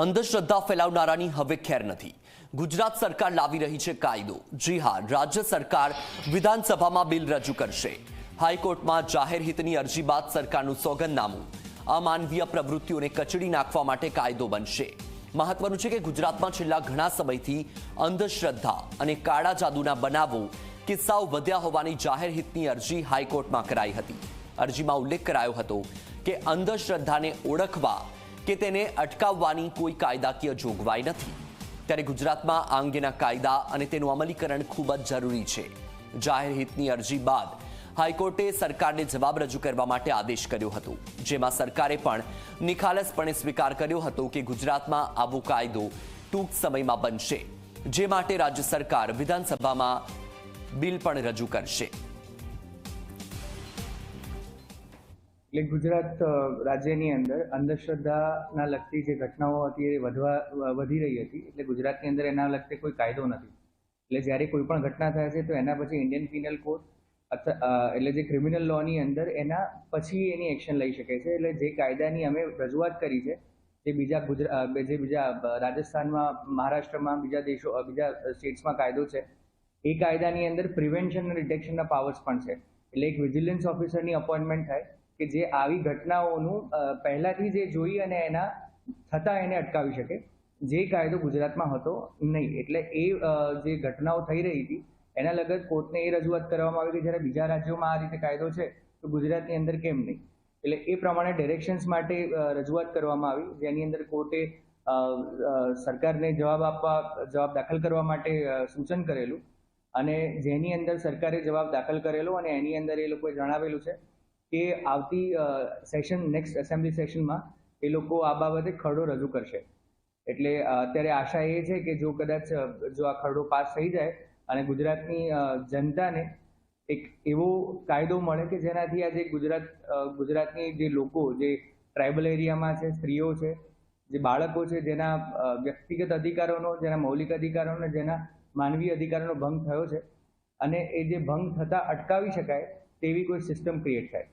અંધશ્રદ્ધા ફેલાવનારાની હવે ખેર નથી. ગુજરાત સરકાર લાવી રહી છે કાયદો. જી હા, રાજ્ય સરકાર વિધાનસભામાં બિલ રજૂ કરશે. હાઈકોર્ટમાં જાહેર હિતની અરજી બાદ સરકારનું સોગંદનામું. અમાનવીય પ્રવૃત્તિઓને કચડી નાખવા માટે કાયદો બનશે. મહત્વનું છે કે ગુજરાતમાં છેલ્લા ઘણા સમયથી અંધશ્રદ્ધા અને કાળા જાદુના બનાવો કિસ્સાઓ વધ્યા હોવાની જાહેર હિતની અરજી હાઈકોર્ટમાં કરાઈ હતી. અરજીમાં ઉલ્લેખ કરાયો હતો કે અંધશ્રદ્ધાને ઓળખવા કે તેને અટકાવવાની કોઈ કાયદાકીય જોગવાઈ નથી. ત્યારે ગુજરાતમાં આ અંગેના કાયદા અને તેનું અમલીકરણ ખૂબ જ જરૂરી છે. જાહેર હિતની અરજી બાદ હાઈકોર્ટે સરકારને જવાબ રજૂ કરવા માટે આદેશ કર્યો હતો. જેમાં સરકારે પણ નિખાલસપણે સ્વીકાર કર્યો હતો કે ગુજરાતમાં આવો કાયદો ટૂંક સમયમાં બનશે. જે માટે રાજ્ય સરકાર વિધાનસભામાં બિલ પણ રજૂ કરશે. એટલે ગુજરાત રાજ્યની અંદર અંધશ્રદ્ધાના લગતી જે ઘટનાઓ હતી એ વધવા વધી રહી હતી. એટલે ગુજરાતની અંદર એના લગતે કોઈ કાયદો નથી. એટલે જ્યારે કોઈ પણ ઘટના થાય છે તો એના પછી ઇન્ડિયન પિનલ કોડ એટલે જે ક્રિમિનલ લોની અંદર એના પછી એની એક્શન લઈ શકે છે. એટલે જે કાયદાની અમે રજૂઆત કરી છે, જે બીજા ગુજરાત જે બીજા રાજસ્થાનમાં, મહારાષ્ટ્રમાં, બીજા દેશો બીજા સ્ટેટ્સમાં કાયદો છે, એ કાયદાની અંદર પ્રિવેન્શન અને ડિટેક્શનના પાવર્સ પણ છે. એટલે એક વિજિલન્સ ઓફિસરની અપોઇન્ટમેન્ટ થાય કે જે આવી ઘટનાઓનું પહેલાંથી જે જોઈ અને એના થતાં એને અટકાવી શકે. જે કાયદો ગુજરાતમાં હતો, નહીં. એટલે એ જે ઘટનાઓ થઈ રહી હતી, એના લગત કોર્ટને એ રજૂઆત કરવામાં આવી કે જ્યારે બીજા રાજ્યોમાં આ રીતે કાયદો છે, તો ગુજરાતની અંદર કેમ નહીં? એટલે એ પ્રમાણે ડિરેક્શન્સ માટે રજૂઆત કરવામાં આવી, જેની અંદર કોર્ટે સરકારને જવાબ આપવા, જવાબ દાખલ કરવા માટે સૂચન કરેલું. અને જેની અંદર સરકારે જવાબ દાખલ કરેલો અને એની અંદર એ લોકોએ જણાવેલું છે કે આવતી સેશન નેક્સ્ટ એસેમ્બલી સેશનમાં એ લોકો આ બાબતે ખરડો રજૂ કરશે. એટલે અત્યારે આશા એ છે કે જો કદાચ જો આ ખરડો પાસ થઈ જાય અને ગુજરાતની જનતાને એક એવો કાયદો મળે કે જેનાથી આજે ગુજરાત ગુજરાતની જે લોકો, જે ટ્રાઇબલ એરિયામાં છે, સ્ત્રીઓ છે, જે બાળકો છે, જેના વ્યક્તિગત અધિકારોનો, જેના મૌલિક અધિકારોનો, જેના માનવીય અધિકારોનો ભંગ થયો છે અને એ જે ભંગ થતા અટકાવી શકાય તેવી કોઈ સિસ્ટમ ક્રિએટ થાય.